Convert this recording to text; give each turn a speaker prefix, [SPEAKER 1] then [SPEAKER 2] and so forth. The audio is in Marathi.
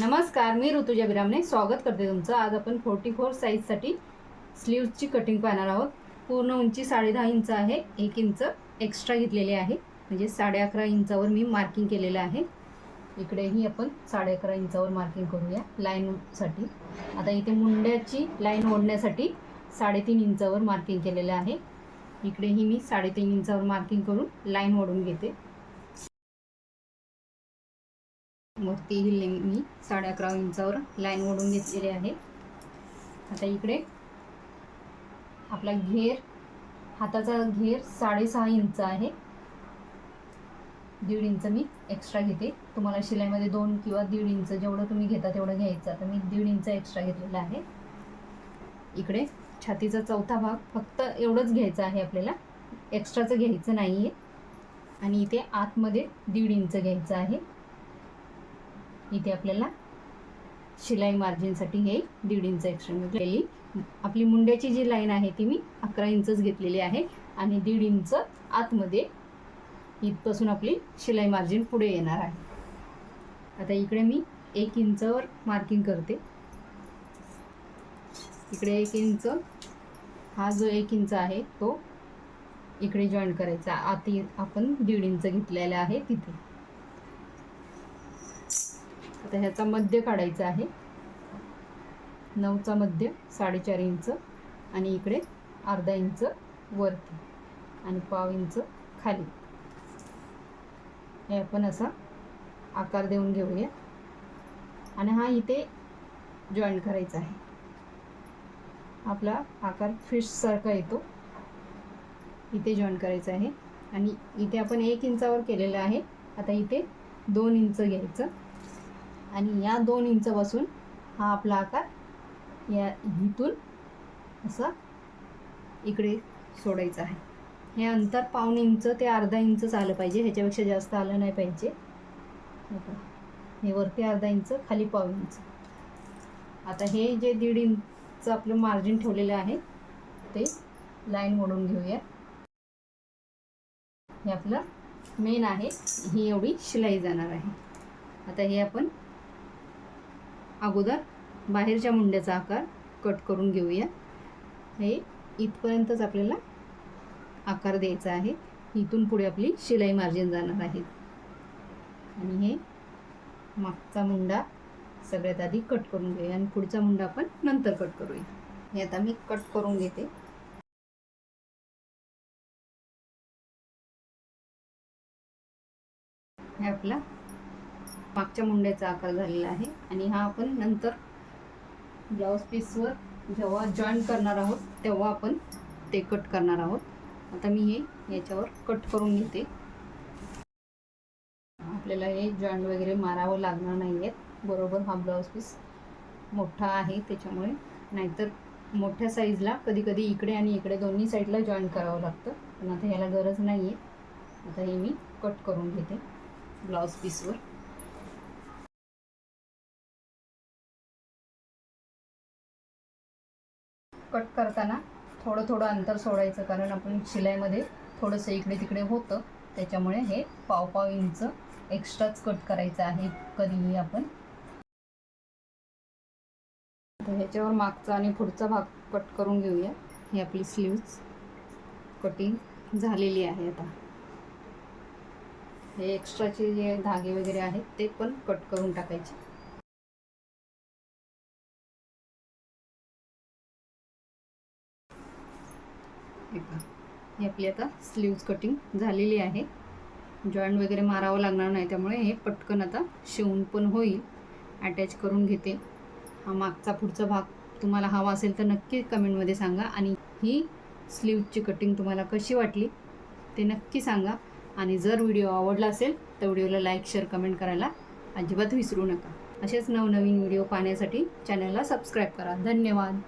[SPEAKER 1] नमस्कार मी ऋतुजा बिरामने स्वागत करते तुमचं. आज आपण फोर्टी फोर साईजसाठी स्लीव्जची कटिंग पाहणार आहोत. पूर्ण उंची साडे दहा इंच आहे. एक इंच एक्स्ट्रा घेतलेले आहे. म्हणजे साडे अकरा इंचावर मी मार्किंग केलेलं आहे. इकडेही आपण साडे अकरा इंचावर मार्किंग करूया लाईनसाठी आता इथे मुंड्याची लाईन ओढण्यासाठी साडेतीन इंचावर मार्किंग केलेलं आहे. इकडेही मी साडेतीन इंचावर मार्किंग करून लाईन ओढून घेते. मूर्ती ही मी साडे अकरा इंचावर लाईन ओढून घेतलेली आहे. आता इकडे आपला घेर हाताचा घेर साडेसहा इंच आहे. दीड इंच मी एक्स्ट्रा घेते. तुम्हाला शिलाईमध्ये दोन किंवा दीड इंच जेवढं तुम्ही घेता तेवढं घ्यायचं. आता मी दीड इंच एक्स्ट्रा घेतलेला आहे. इकडे छातीचा चौथा भाग फक्त एवढंच घ्यायचं आहे आपल्याला. एक्स्ट्राचं घ्यायचं नाही आहे आणि इथे आतमध्ये दीड इंच घ्यायचं आहे. इथे आपल्याला शिलाई मार्जिनसाठी हे दीड इंच एक्स्ट्रा घेतलेली आपली मुंड्याची जी लाईन आहे ती मी अकरा इंचच घेतलेली आहे आणि दीड इंच आतमध्ये इथपासून आपली शिलाई मार्जिन पुढे येणार आहे. आता इकडे मी एक इंचावर मार्किंग करते. इकडे एक इंच हा जो एक इंच आहे तो इकडे जॉईन करायचा. आत आपण दीड इंच घेतलेला आहे तिथे. आता ह्याचा मध्य काढायचा आहे. नऊचा मध्य साडेचार इंच आणि इकडे अर्धा इंच वरती आणि पाव इंच खाली. हे आपण असा आकार देऊन घेऊया. आणि हा इथे जॉईन करायचा आहे. आपला आकार फिशसारखा येतो. इथे जॉईन करायचा आहे. आणि इथे आपण एक इंचावर केलेलं आहे. आता इथे दोन इंच घ्यायचं. आणि या दोन इंचापासून हा आपला आकार या इथून असा इकडे सोडायचा आहे. हे अंतर पाऊण इंच ते अर्धा इंचच आलं पाहिजे ह्याच्यापेक्षा जास्त आलं नाही पाहिजे. हे वरती अर्धा इंच खाली पाऊण इंच. आता हे जे दीड इंच आपलं मार्जिन ठेवलेलं आहे ते लाईन मोडून घेऊया. हे आपलं मेन आहे. ही एवढी शिलाई जाणार आहे. आता हे आपण अगोदर बाहेरच्या मुंड्याचा आकार कट करून घेऊया. हे इथपर्यंतच आपल्याला आकार द्यायचा आहे. इथून पुढे आपली शिलाई मार्जिन जाणार आहे. आणि हे मागचा मुंडा सगळ्यात आधी कट करून घेऊया आणि पुढचा मुंडा आपण नंतर कट करूया. हे आता मी कट करून घेते. हे आपला मागच्या मुंड्याचा आकार झालेला आहे आणि हा आपण नंतर ब्लाऊज पीसवर जेव्हा जॉईन करणार आहोत तेव्हा आपण ते कट करणार आहोत. आता मी हे याच्यावर कट करून घेते. आपल्याला हे जॉईंट वगैरे मारावं लागणार नाही आहेत बरोबर हा ब्लाऊज पीस मोठा आहे त्याच्यामुळे नाहीतर मोठ्या साईजला कधी कधी इकडे आणि इकडे दोन्ही साईडला जॉईन करावं लागतं. पण आता ह्याला गरज नाही आहे आता हे मी कट करून घेते ब्लाऊज पीसवर कट करताना थोडं थोडं अंतर सोडायचं कारण आपण शिलाईमध्ये थोडंसं इकडे तिकडे होतं. त्याच्यामुळे हे पाव पाव इंच एक्स्ट्राच कट करायचं आहे कधीही आपण. तर ह्याच्यावर मागचा आणि पुढचा भाग कट करून घेऊया. ही आपली स्लीव्ज कटिंग झालेली आहे आता. हे एक्स्ट्राचे जे धागे वगैरे आहेत ते पण कट करून टाकायचे. हे पहा. ही आपली आता स्लीव्ज कटिंग झालेली आहे. जॉईंट वगैरे मारावं लागणार नाही त्यामुळे हे पटकन आता शिवून पण होईल. अटॅच करून घेते. हा मागचा पुढचा भाग तुम्हाला हवा असेल तर नक्की कमेंटमध्ये सांगा. आणि ही स्लीवची कटिंग तुम्हाला कशी वाटली ते नक्की सांगा. आणि जर व्हिडिओ आवडला असेल तर व्हिडिओला लाईक शेअर कमेंट करायला अजिबात विसरू नका. असेच नवनवीन व्हिडिओ पाहण्यासाठी चॅनलला सबस्क्राईब करा. धन्यवाद.